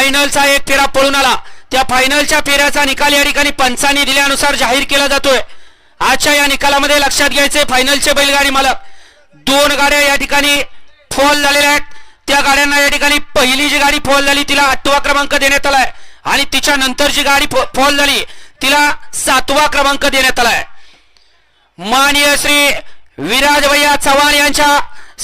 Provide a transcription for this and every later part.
फायनलचा एक फेरा पळून आला. त्या फायनलच्या फेऱ्याचा निकाल या ठिकाणी पंचांनी दिल्यानुसार जाहीर केला जातोय. आजच्या या निकालामध्ये लक्षात घ्यायचे फायनलचे बैलगाडी मालक. दोन गाड्या या ठिकाणी फॉल झालेल्या आहेत. त्या गाड्यांना या ठिकाणी पहिली जी गाडी फॉल झाली तिला आठवा क्रमांक देण्यात आलाय. आणि तिच्या नंतर जी गाडी फॉल झाली तिला सातवा क्रमांक देण्यात आलाय. माननीय श्री विराज भैया चव्हाण यांच्या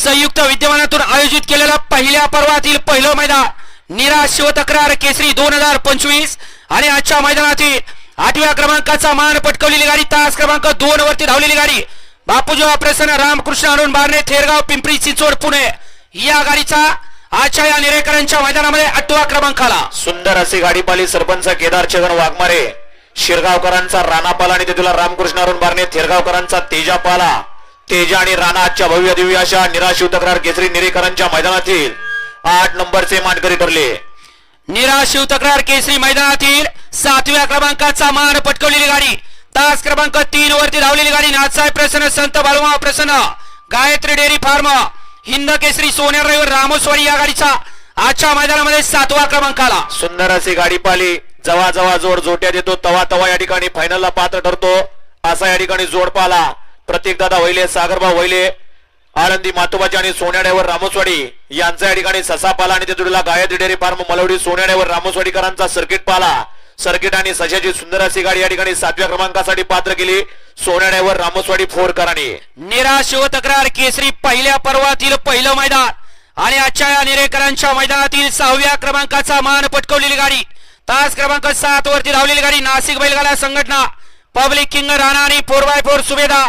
संयुक्त विद्यमानातून आयोजित केलेलं पहिल्या पर्वातील पहिलं मैदान. निराश शिवतक्रार केसरी दोन हजार पंचवीस आणि आजच्या मैदानातील आठव्या क्रमांकाचा मान पटकवलेली गाडी तास क्रमांक दोन वरती धावलेली गाडी. बापूजी प्रसन्न रामकृष्ण अरुण बारणे थेरगाव पिंपरी चिंचवड पुणे. या गाडीचा आजच्या या निरेकरांच्या मैदानामध्ये आठवा क्रमांक आला सुंदर अशी गाडी पाली सरपंच केदार छगन वाघमारे. शिरगावकरांचा राणा पाला आणि तेथील रामकृष्ण अरुण बारणे थेरगावकरांचा तेजा पाला. तेजा आणि राणा आजच्या भव्य दिव्य अशा निराशिव तक्रार केसरी निरेकरांच्या मैदानातील आठ नंबरचे मानकरी ठरले. निराश शिव तक्रार केसरी मैदानातील सातव्या क्रमांकाचा मान पटकवलेली गाडी. तास क्रमांक तीन वरती धावलेली गाडी. नाथसाहेब प्रसन्न संत बालुमा प्रसन्न Gayatri dairy farm Hind Kesari Sonya driver Ramoswadi या गाडीचा आजच्या मैदानामध्ये सातवा क्रमांक आला सुंदर अशी गाडी पाली जवा जवा जोड जोट्यात देतो तवा तवा या ठिकाणी फायनलला पात्र ठरतो. असा या ठिकाणी जोड पाला प्रतीक दादा वहिले सागरभाऊ वहिले. आळंदी मातोबाची आणि सोन्याड्यावर रामोसवाडी यांचा या ठिकाणी ससा पाला आणि तेथुडीला गायत्री डेअरी फार्म मलवडी सोन्याड्यावर रामोसवाडीकरांचा सर्किट पाला. सर्किट आणि सशाची सुंदर अशी गाडी या ठिकाणी सातव्या क्रमांकासाठी पात्र केली. सोन्याड्यावर रामोसवाडी फोरकरांनी निराश शिव तक्रार केसरी पहिल्या पर्वातील पहिलं मैदान आणि आजच्या या निरेकरांच्या मैदानातील सहाव्या क्रमांकाचा मान पटकवलेली गाडी. तास क्रमांक सात वरती धावलेली गाडी नाशिक बैलगाडा संघटना. पब्लिक किंग राणा आणि फोर बाय फोर सुभेदा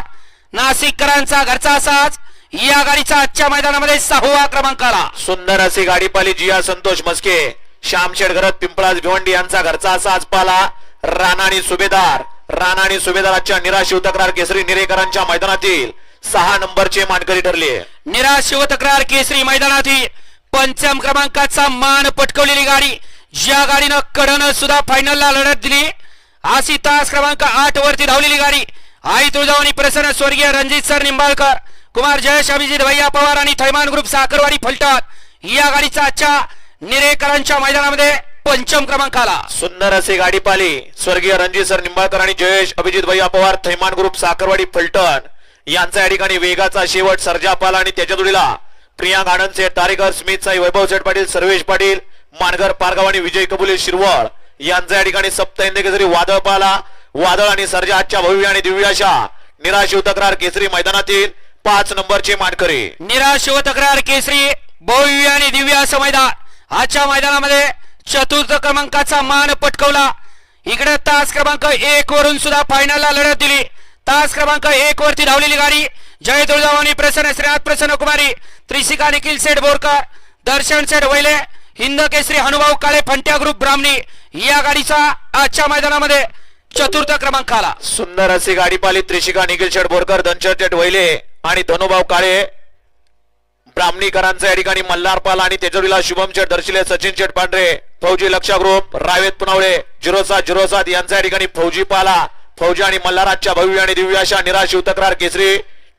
नाशिककरांचा घरचा साज. या गाडीचा आजच्या मैदानामध्ये सहावा क्रमांक आला. सुंदर अशी गाडी पाली जिया संतोष मस्के श्यामशेठ घरत पिंपळाज भिवंडी यांचा घरचा असा आज पाला. राणा आणि सुभेदार राणा आणि सुभेदाराच्या निराशिव तक्रार केसरी निरेकरांच्या मैदानातील सहा नंबरचे मानकरी ठरले. निराश शिव तक्रार केसरी मैदानातील पंचम क्रमांकाचा मान पटकवलेली गाडी ज्या गाडीनं कडनं सुद्धा फायनलला लढत दिली. अशी तास क्रमांक आठ वरती धावलेली गाडी आई तुळजावणी प्रसन्न स्वर्गीय रणजित सर निंबाळकर. कुमार जयेश अभिजित भैया पवार आणि थैमान ग्रुप साखरवाडी फलटण. या गाडीचा आजच्या निरेकरांच्या मैदानामध्ये पंचम क्रमांक आला सुंदर असे गाडी पाली स्वर्गीय रणजित सर निंबाळकर आणि जयेश अभिजित भैया पवार थैमान ग्रुप साखरवाडी फलटण. यांचा या ठिकाणी वेगाचा शेवट सर्जा पाला आणि त्याच्या जोडीला प्रियांक आनंद सेठ तारेकर स्मित साई वैभव सेठ पाटील सर्वेश पाटील मानगर पारगाव आणि विजय कबुले शिरवळ. यांचा या ठिकाणी सप्त हिंद केसरी वादळ पाला. वादळ आणि सर्जा आजच्या भव्य आणि दिव्य अशा निराशिव तक्रार केसरी मैदानातील पाच नंबरचे मानकरी. निराश शिव तक्रार केसरी भव्य आणि दिव्य असं मैदान. आजच्या मैदानामध्ये चतुर्थ क्रमांकाचा मान पटकवला. इकडे तास क्रमांक एक वरून सुद्धा फायनलला लढत दिली. तास क्रमांक एक वरती धावलेली गाडी जय तुळजावानी प्रसन्न श्रीनाथ प्रसन्न कुमारी त्रिशिका निखिल सेठ बोरकर दर्शन सेठ वैले हिंद केसरी हनुभाऊ काळे फंट्या ग्रुप ब्राह्मणी. या गाडीचा आजच्या मैदानामध्ये चतुर्थ क्रमांक आला सुंदर अशी गाडी पाली त्रिशिका निखिल शेठ बोरकर धनशर शेठ वैले. आणि धनुभाव काळे ब्राह्मणीकरांचा या ठिकाणी मल्हारपाल आणि तेजोरीला शुभम शेठ दर्शिले सचिन शेठ पांढरे फौजी लक्षा ग्रुप रावेत पुनवळे झिरो सात झिरो सात यांचा या ठिकाणी फौजी पाला फौजी आणि मल्हाराजच्या भव्य आणि दिव्य अशा निराशिव तक्रार केसरी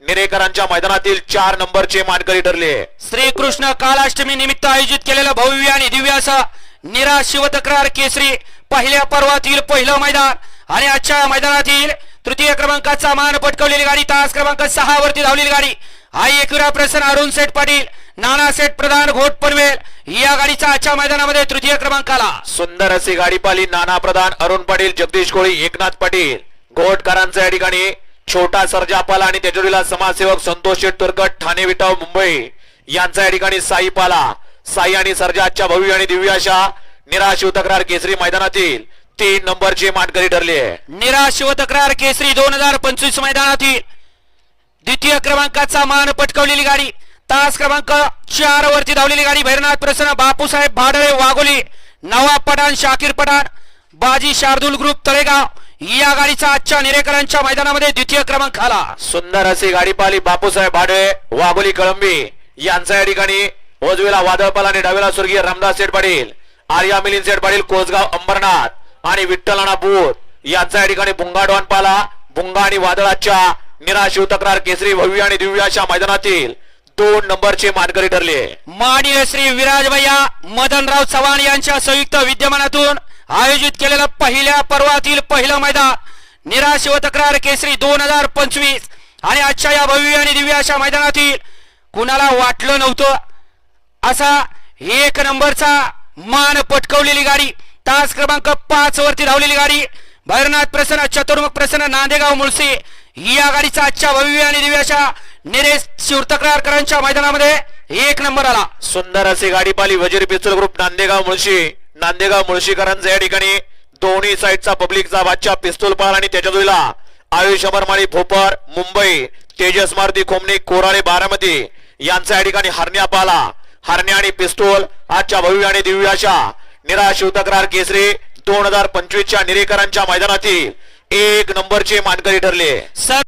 निरेकरांच्या मैदानातील चार नंबरचे मानकरी ठरले. श्रीकृष्ण कालाष्टमी निमित्त आयोजित केलेलं भव्य आणि दिव्य असा निरा शिवतक्रार केसरी पहिल्या पर्वातील पहिलं मैदान आणि आजच्या मैदानातील तृतीय क्रमांकाचा मान पटकवलेली गाडी तास क्रमांक सहा वरती धावलेली गाडी. आई एकुरा प्रसन्न अरुण सेठ पाटील नाना सेठ प्रधान घोट पनवेल या गाडीचा आजच्या मैदानामध्ये तृतीय क्रमांक आला सुंदर अशी गाडी पाली नाना प्रधान अरुण पाटील जगदीश कोळी एकनाथ पाटील. घोटकरांचा या ठिकाणी छोटा सरजापाला आणि त्याच्या समाजसेवक संतोष शेठ तुरकट ठाणे विटाव मुंबई. यांचा या ठिकाणी साई पाला साई आणि सर्जाच्या भव्य आणि दिव्याशा निराशिव तक्रार केसरी मैदानातील. तीन नंबरचे मानकरी ठरले निरा शिवतक्रार केसरी दोन हजार पंचवीस मैदानातील द्वितीय क्रमांकाचा मान पटकवलेली गाडी. तास क्रमांक चार वरती धावलेली गाडी. भैरनाथ प्रसन्न बापूसाहेब भाडळे वाघोली नवाब पठाण शाकीर पठाण बाजी शार्दूल ग्रुप तळेगाव. या गाडीचा आजच्या निरेकरांच्या मैदानामध्ये द्वितीय क्रमांक आला. सुंदर अशी गाडी पाली बापूसाहेब भाडे वाघोली कळंबी. यांचा या ठिकाणी उजवीला वादळपाल आणि डावीला स्वर्गीय रामदास सेठ पाटील आर्या मिलिंद सेठ पाटील कोसगाव अंबरनाथ. आणि विठ्ठलाना बोर बूथ यांचा या ठिकाणी बुंगाडवान पाला. बुंगा आणि वादळाच्या निराशिव तक्रार केसरी भव्य आणि दिव्य अशा मैदानातील दोन नंबरचे मानकरी ठरले. माननीय श्री विराज भैया मदनराव चव्हाण यांच्या संयुक्त विद्यमानातून आयोजित केलेलं पहिल्या पर्वातील पहिलं मैदान. निराशिव तक्रार केसरी दोन हजार पंचवीस. आणि आजच्या या भव्य आणि दिव्य अशा मैदानातील कुणाला वाटलं नव्हतं? असा एक नंबरचा मान पटकवलेली गाडी. तास क्रमांक पाच वरती धावलेली गाडी. भैरनाथ प्रसन्न चतुर्मुख प्रसन्न नांदेगाव मुळसी या गाडीचा आजच्या भव्य आणि दिव्याच्या अशा निरेश शिवतक्रारकरांच्या मैदानामध्ये एक नंबर आला. सुंदर अशी गाडी पाली वजीर पिस्तूल ग्रुप नांदेगाव मुळशी. नांदेगाव मुळशीकरांचा या ठिकाणी दोन्ही साईडचा पब्लिकचा बादशा पिस्तूल पाल आणि त्याच्या जोडीला आयुष अमरमाळी भोपर मुंबई तेजस मारुती खोमणे कोराळे बारामती यांचा या ठिकाणी हरण्या पाला हरण्या आणि पिस्तूल आजच्या भव्य आणि दिव्याच्या निरा शिवतक्रार केसरी दोन हजार पंचवीसच्या निरेकरांच्या मैदानातील एक नंबरचे मानकरी ठरले. सर